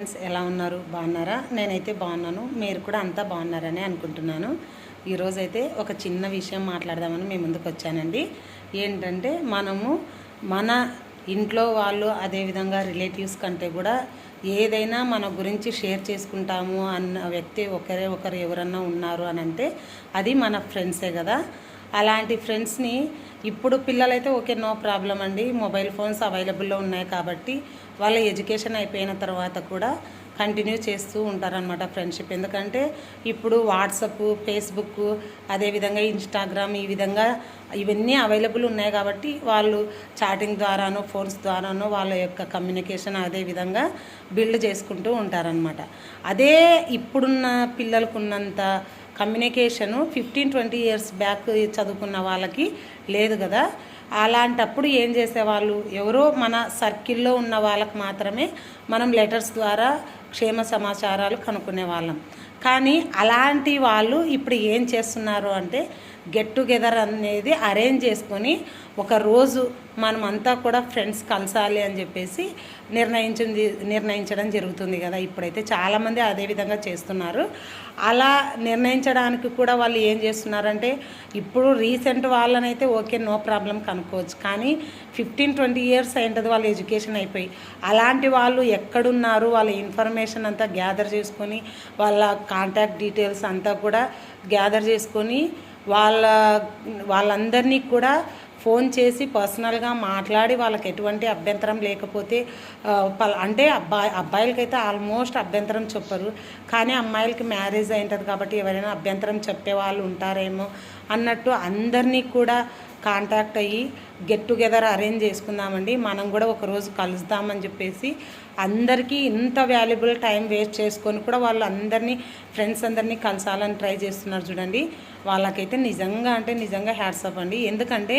Friends ఎలా ఉన్నారు? బాగున్నారా? నేనైతే బాగున్నాను. మీరు కూడా అంతా బాగున్నారని అనుకుంటున్నాను. ఈరోజైతే ఒక చిన్న విషయం మాట్లాడదామని మీ ముందుకు వచ్చానండి. ఏంటంటే మనము మన ఇంట్లో వాళ్ళు అదేవిధంగా రిలేటివ్స్ కంటే కూడా ఏదైనా మన గురించి షేర్ చేసుకుంటాము అన్న వ్యక్తి ఒకరే ఒకరు ఎవరన్నా ఉన్నారు అని అంటే అది మన ఫ్రెండ్సే కదా. అలాంటి ఫ్రెండ్స్ని ఇప్పుడు పిల్లలైతే ఓకే నో ప్రాబ్లం అండి. మొబైల్ ఫోన్స్ అవైలబుల్లో ఉన్నాయి కాబట్టి వాళ్ళ ఎడ్యుకేషన్ అయిపోయిన తర్వాత కూడా కంటిన్యూ చేస్తూ ఉంటారనమాట ఫ్రెండ్షిప్. ఎందుకంటే ఇప్పుడు వాట్సప్ ఫేస్బుక్ అదేవిధంగా ఇన్స్టాగ్రామ్ ఈ విధంగా ఇవన్నీ అవైలబుల్ ఉన్నాయి కాబట్టి వాళ్ళు చాటింగ్ ద్వారానో ఫోన్స్ ద్వారానో వాళ్ళ యొక్క కమ్యూనికేషన్ అదే విధంగా బిల్డ్ చేసుకుంటూ ఉంటారనమాట అదే ఇప్పుడున్న పిల్లలకున్నంత communication fifteen twenty years back చదువుకున్న వాళ్ళకి లేదు కదా. అలాంటప్పుడు ఏం చేసేవాళ్ళు? ఎవరో మన సర్కిల్లో ఉన్న వాళ్ళకి మాత్రమే మనం లెటర్స్ ద్వారా క్షేమ సమాచారాలు కనుక్కునే వాళ్ళం కానీ అలాంటి వాళ్ళు ఇప్పుడు ఏం చేస్తున్నారు అంటే గెట్ టుగెదర్ అనేది అరేంజ్ చేసుకొని ఒక రోజు మనమంతా కూడా ఫ్రెండ్స్ కలిసాలి అని చెప్పేసి నిర్ణయించింది నిర్ణయించడం జరుగుతుంది కదా. ఇప్పుడైతే చాలామంది అదే విధంగా చేస్తున్నారు. అలా నిర్ణయించడానికి కూడా వాళ్ళు ఏం చేస్తున్నారంటే ఇప్పుడు రీసెంట్ వాళ్ళనైతే ఓకే నో ప్రాబ్లం కనుక్కోవచ్చు. కానీ ఫిఫ్టీన్ ట్వంటీ ఇయర్స్ అయింటది వాళ్ళ ఎడ్యుకేషన్ అయిపోయి అలాంటి వాళ్ళు ఎక్కడున్నారు? వాళ్ళ ఇన్ఫర్మేషన్ అంతా గ్యాదర్ చేసుకొని వాళ్ళ కాంటాక్ట్ డీటెయిల్స్ అంతా కూడా గ్యాదర్ చేసుకొని వాళ్ళ వాళ్ళందరినీ కూడా ఫోన్ చేసి పర్సనల్గా మాట్లాడి వాళ్ళకి ఎటువంటి అభ్యంతరం లేకపోతే అంటే అబ్బాయి అబ్బాయిలకైతే ఆల్మోస్ట్ అభ్యంతరం చెప్పరు. కానీ అమ్మాయిలకి మ్యారేజ్ అయింటుంది కాబట్టి ఎవరైనా అభ్యంతరం చెప్పే వాళ్ళు ఉంటారేమో అన్నట్టు అందరినీ కూడా కాంటాక్ట్ అయ్యి గెట్ టుగెదర్ అరేంజ్ చేసుకుందామండి. మనం కూడా ఒకరోజు కలుద్దామని చెప్పేసి అందరికీ ఇంత వాల్యుబుల్ టైం వేస్ట్ చేసుకొని కూడా వాళ్ళు అందరినీ ఫ్రెండ్స్ అందరినీ కలసాలని ట్రై చేస్తున్నారు చూడండి. వాళ్ళకైతే నిజంగా అంటే నిజంగా హ్యాట్సప్ అండి. ఎందుకంటే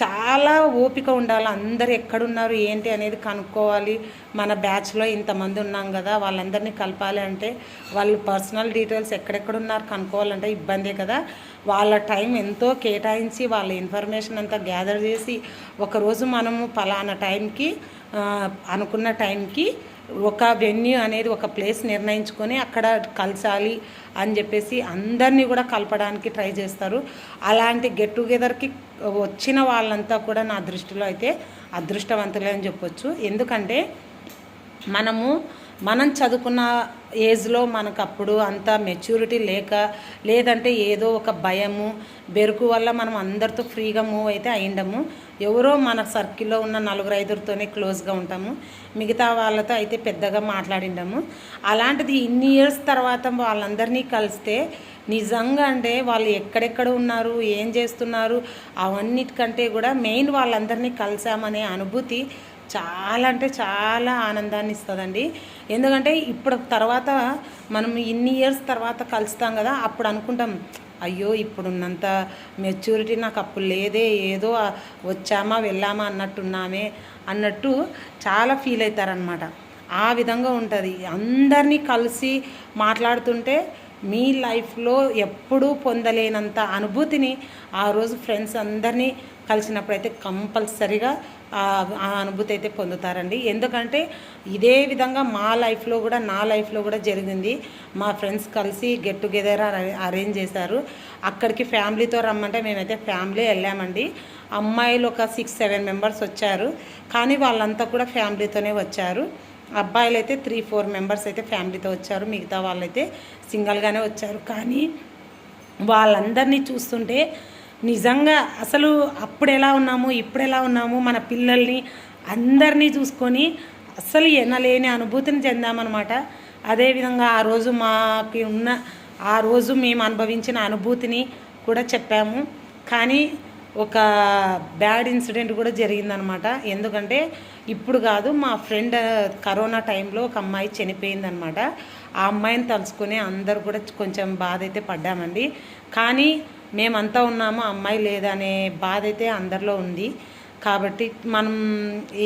చాలా ఓపిక ఉండాలి. అందరు ఎక్కడున్నారు ఏంటి అనేది కనుక్కోవాలి. మన బ్యాచ్లో ఇంతమంది ఉన్నాం కదా వాళ్ళందరినీ కలపాలి అంటే వాళ్ళు పర్సనల్ డీటెయిల్స్ ఎక్కడెక్కడ ఉన్నారు కనుక్కోవాలంటే ఇబ్బందే కదా. వాళ్ళ టైం ఎంతో కేటాయించి వాళ్ళ ఇన్ఫర్మేషన్ అంతా గ్యాదర్ చేసి ఒకరోజు మనము పలానా టైంకి అనుకున్న టైంకి ఒక వెన్యూ అనేది ఒక ప్లేస్ నిర్ణయించుకొని అక్కడ కలిసాలి అని చెప్పేసి అందరినీ కూడా కలపడానికి ట్రై చేస్తారు. అలాంటి గెట్ టుగెదర్కి వచ్చిన వాళ్ళంతా కూడా నా దృష్టిలో అయితే అదృష్టవంతులే అని చెప్పొచ్చు. ఎందుకంటే మనము మనం చదువుకున్న ఏజ్లో మనకు అప్పుడు అంత మెచ్యూరిటీ లేక లేదంటే ఏదో ఒక భయము బెరుకు వల్ల మనం అందరితో ఫ్రీగా మూవ్ అయితే అయిండము. ఎవరో మన సర్కిల్లో ఉన్న నలుగురు ఐదుగురితోనే క్లోజ్గా ఉంటాము. మిగతా వాళ్ళతో అయితే పెద్దగా మాట్లాడిండము. అలాంటిది ఇన్ని ఇయర్స్ తర్వాత వాళ్ళందరినీ కలిస్తే నిజంగా అంటే వాళ్ళు ఎక్కడెక్కడ ఉన్నారు ఏం చేస్తున్నారు అవన్నిటికంటే కూడా మెయిన్ వాళ్ళందరినీ కలిసామనే అనుభూతి చాలా అంటే చాలా ఆనందాన్ని ఇస్తుందండి ఎందుకంటే ఇప్పుడు తర్వాత మనం ఇన్ని ఇయర్స్ తర్వాత కలుస్తాం కదా అప్పుడు అనుకుంటాం అయ్యో ఇప్పుడున్నంత మెచ్యూరిటీ నాకు అప్పుడు లేదే ఏదో వచ్చామా వెళ్ళామా అన్నట్టున్నామే అన్నట్టు చాలా ఫీల్ అవుతారనమాట ఆ విధంగా ఉంటుంది. అందరినీ కలిసి మాట్లాడుతుంటే మీ లైఫ్లో ఎప్పుడూ పొందలేనంత అనుభూతిని ఆ రోజు ఫ్రెండ్స్ అందరినీ కలిసినప్పుడైతే కంపల్సరిగా ఆ అనుభూతి అయితే పొందుతారండి. ఎందుకంటే ఇదే విధంగా మా లైఫ్లో కూడా నా లైఫ్లో కూడా జరిగింది. మా ఫ్రెండ్స్ కలిసి గెట్ టుగెదర్ అరేంజ్ చేశారు. అక్కడికి ఫ్యామిలీతో రమ్మంటే మేమైతే ఫ్యామిలీ వెళ్ళామండి. అమ్మాయిలు ఒక సిక్స్ సెవెన్ మెంబర్స్ వచ్చారు. కానీ వాళ్ళంతా కూడా ఫ్యామిలీతోనే వచ్చారు. అబ్బాయిలు అయితే త్రీ ఫోర్ మెంబర్స్ అయితే ఫ్యామిలీతో వచ్చారు. మిగతా వాళ్ళైతే సింగిల్గానే వచ్చారు. కానీ వాళ్ళందరినీ చూస్తుంటే నిజంగా అసలు అప్పుడు ఎలా ఉన్నాము ఇప్పుడు ఎలా ఉన్నాము మన పిల్లల్ని అందరినీ చూసుకొని అసలు ఎనలేని అనుభూతిని చెందామన్నమాట. అదేవిధంగా ఆ రోజు మాకు ఉన్న ఆ రోజు మేము అనుభవించిన అనుభూతిని కూడా చెప్పాము. కానీ ఒక బ్యాడ్ ఇన్సిడెంట్ కూడా జరిగిందనమాట ఎందుకంటే ఇప్పుడు కాదు మా ఫ్రెండ్ కరోనా టైంలో ఒక అమ్మాయి చనిపోయిందనమాట ఆ అమ్మాయిని తలుచుకునే అందరు కూడా కొంచెం బాధ అయితే పడ్డామండి. కానీ మేమంతా ఉన్నాము అమ్మాయి లేదనే బాధ అయితే అందరిలో ఉంది. కాబట్టి మనం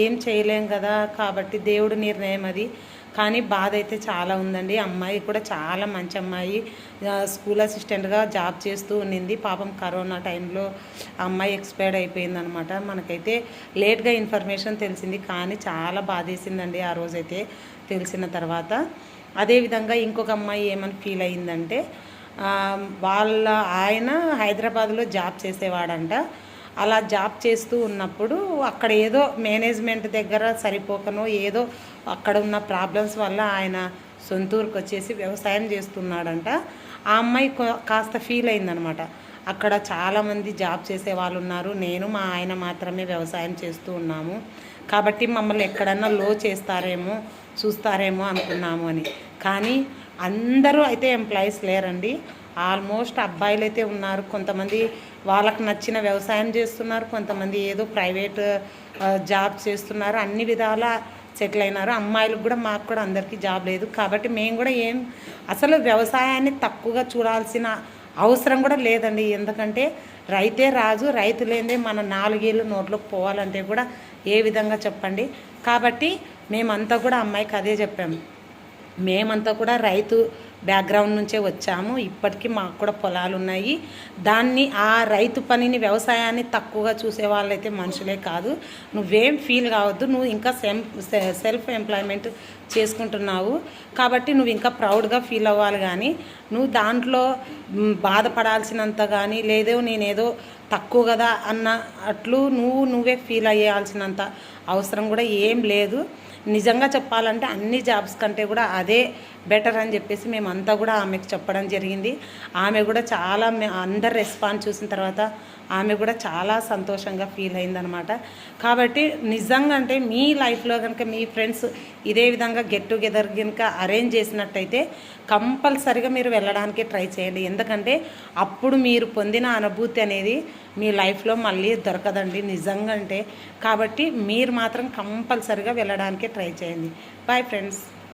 ఏం చేయలేం కదా కాబట్టి దేవుడి నిర్ణయం అది. కానీ బాధ అయితే చాలా ఉందండి. అమ్మాయి కూడా చాలా మంచి అమ్మాయి. స్కూల్ అసిస్టెంట్గా జాబ్ చేస్తూ ఉండింది. పాపం కరోనా టైంలో అమ్మాయి ఎక్స్పైర్డ్ అయిపోయిందనమాట. మనకైతే లేట్గా ఇన్ఫర్మేషన్ తెలిసింది కానీ చాలా బాధేసిందండి ఆ రోజైతే తెలిసిన తర్వాత. అదేవిధంగా ఇంకొక అమ్మాయి ఏమని ఫీల్ అయిందంటే వాళ్ళ ఆయన హైదరాబాద్లో జాబ్ చేసేవాడంట. అలా జాబ్ చేస్తూ ఉన్నప్పుడు అక్కడ ఏదో మేనేజ్మెంట్ దగ్గర సరిపోకనో ఏదో అక్కడ ఉన్న ప్రాబ్లమ్స్ వల్ల ఆయన సొంతూరుకు వచ్చేసి వ్యవసాయం చేస్తున్నాడంట. ఆ అమ్మాయి కాస్త ఫీల్ అయిందనమాట. అక్కడ చాలామంది జాబ్ చేసే వాళ్ళు ఉన్నారు నేను మా ఆయన మాత్రమే వ్యవసాయం చేస్తూ ఉన్నాము. కాబట్టి మమ్మల్ని ఎక్కడన్నా లో చేస్తారేమో చూస్తారేమో అనుకున్నాము అని. కానీ అందరూ అయితే ఎంప్లాయీస్ లేరండి. ఆల్మోస్ట్ అబ్బాయిలు అయితే ఉన్నారు. కొంతమంది వాళ్ళకు నచ్చిన వ్యవసాయం చేస్తున్నారు. కొంతమంది ఏదో ప్రైవేట్ జాబ్ చేస్తున్నారు. అన్ని విధాల సెటిల్ అయినారు. అమ్మాయిలకు కూడా మాకు కూడా అందరికీ జాబ్ లేదు. కాబట్టి మేము కూడా ఏం అసలు వ్యవసాయాన్ని తక్కువగా చూడాల్సిన అవసరం కూడా లేదండి. ఎందుకంటే రైతే రాజు రైతు లేదే మన నాలుగేళ్ళు నోట్లోకి పోవాలంటే కూడా ఏ విధంగా చెప్పండి. కాబట్టి మేమంతా కూడా అమ్మాయికి అదే చెప్పాము. మేమంతా కూడా రైతు బ్యాక్గ్రౌండ్ నుంచే వచ్చాము. ఇప్పటికీ మాకు కూడా పొలాలు ఉన్నాయి దాన్ని ఆ రైతు పనిని వ్యవసాయాన్ని తక్కువగా చూసే వాళ్ళైతే మనుషులే కాదు. నువ్వేం ఫీల్ కావద్దు. నువ్వు ఇంకా సెల్ఫ్ ఎంప్లాయ్మెంట్ చేసుకుంటున్నావు. కాబట్టి నువ్వు ఇంకా ప్రౌడ్గా ఫీల్ అవ్వాలి కానీ నువ్వు దాంట్లో బాధపడాల్సినంత కానీ లేదో నేనేదో తక్కువ కదా అన్న అట్లు నువ్వు నువ్వే ఫీల్ అయ్యాల్సినంత అవసరం కూడా ఏం లేదు. నిజంగా చెప్పాలంటే అన్ని జాబ్స్ కంటే కూడా అదే బెటర్ అని చెప్పేసి మేమంతా కూడా ఆమెకు చెప్పడం జరిగింది. ఆమె కూడా చాలా అందరు రెస్పాన్స్ చూసిన తర్వాత ఆమె కూడా చాలా సంతోషంగా ఫీల్ అయిందనమాట. కాబట్టి నిజంగా అంటే మీ లైఫ్లో కనుక మీ ఫ్రెండ్స్ ఇదే విధంగా గెట్ టుగెదర్ కనుక అరేంజ్ చేసినట్టయితే కంపల్సరిగా మీరు వెళ్ళడానికి ట్రై చేయండి. ఎందుకంటే అప్పుడు మీరు పొందిన అనుభూతి అనేది మీ లైఫ్లో మళ్ళీ దొరకదండి నిజంగా అంటే. కాబట్టి మీరు మాత్రం కంపల్సరిగా వెళ్ళడానికి ట్రై చేయండి. Bye friends